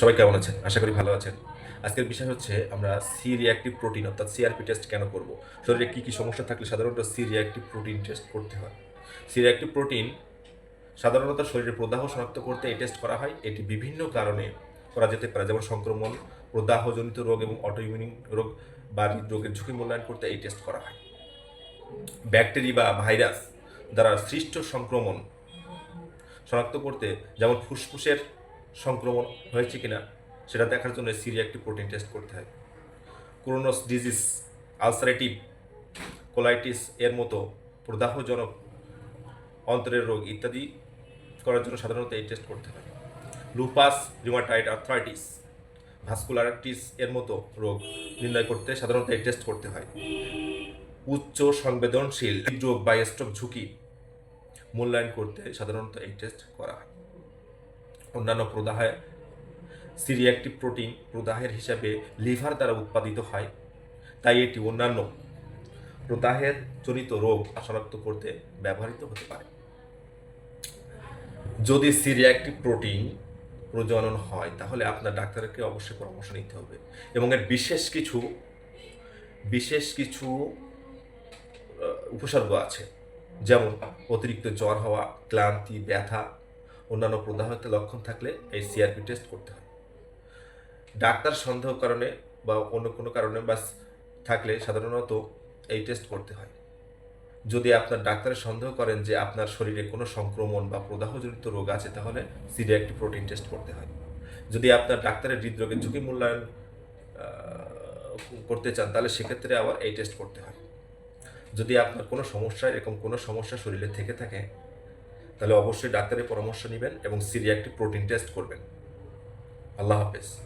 সবাই কেমন আছেন? আশা করি ভালো আছেন। আজকের বিষয় হচ্ছে আমরা সি রিয়াক্টিভ প্রোটিন অর্থাৎ সিআরপি টেস্ট কেন করব? শরীরে কী কী সমস্যা থাকলে সাধারণত সি রিয়াক্টিভ প্রোটিন টেস্ট করতে হয়? সি রিয়াক্টিভ প্রোটিন সাধারণত শরীরে প্রদাহ শনাক্ত করতে এই টেস্ট করা হয়। এটি বিভিন্ন কারণে করা যেতে পারে, যেমন সংক্রমণ, প্রদাহজনিত রোগ এবং অটোইমিউনিং রোগ বা রোগের ঝুঁকি মূল্যায়ন করতে এই টেস্ট করা হয়। ব্যাকটেরিয়া বা ভাইরাস দ্বারা সৃষ্ট সংক্রমণ শনাক্ত করতে যেমন ফুসফুসের সংক্রমণ হয়েছে কিনা সেটা দেখার জন্য একটি প্রোটিন টেস্ট করতে হয়। ক্রোনোস ডিজিজ আলসারেটিভ কোলাইটিস এর মতো প্রদাহজনক অন্তরের রোগ ইত্যাদি করার জন্য সাধারণত এই টেস্ট করতে হয়। লুপাস রিমাটাইড আর্থ্রাইটিস ভাস্কুলারাইটিস এর মতো রোগ নির্ণয় করতে সাধারণত এই টেস্ট করতে হয়। উচ্চ সংবেদনশীল রোগ বা স্ট্রোক ঝুঁকি মূল্যায়ন করতে সাধারণত এই টেস্ট করা হয়। অন্যান্য প্রদাহে, সিরিয়াক্টিভ প্রোটিন প্রদাহের হিসাবে লিভার দ্বারা উৎপাদিত হয়, তাই এটি অন্যান্য প্রদাহের জনিত রোগ শনাক্ত করতে ব্যবহৃত হতে পারে। যদি সিরিয়াক্টিভ প্রোটিন প্রজনন হয়, তাহলে আপনার ডাক্তারকে অবশ্যই পরামর্শ নিতে হবে এবং এর বিশেষ কিছু বিশেষ কিছু উপসর্গ আছে। যেমন অতিরিক্ত জ্বর হওয়া, ক্লান্তি, ব্যথা অন্যান্য প্রদাহতে লক্ষণ থাকলে এই সিআরপি টেস্ট করতে হয়। ডাক্তার সন্দেহ কারণে বা অন্য কোনো কারণে বা থাকলে সাধারণত এই টেস্ট করতে হয়। যদি আপনার ডাক্তারের সন্দেহ করেন যে আপনার শরীরে কোনো সংক্রমণ বা প্রদাহজনিত রোগ আছে, তাহলে সিরিয়াক্টিভ প্রোটিন টেস্ট করতে হয়। যদি আপনার ডাক্তারের হৃদরোগের ঝুঁকি মূল্যায়ন করতে চান, তাহলে সেক্ষেত্রে আবার এই টেস্ট করতে হয়। যদি আপনার কোনো সমস্যা, এরকম কোনো সমস্যা শরীরে থেকে থাকে তাহলে অবশ্যই ডাক্তারের পরামর্শ নেবেন এবং সিরিয়া একটি প্রোটিন টেস্ট করবেন। আল্লাহ হাফেজ।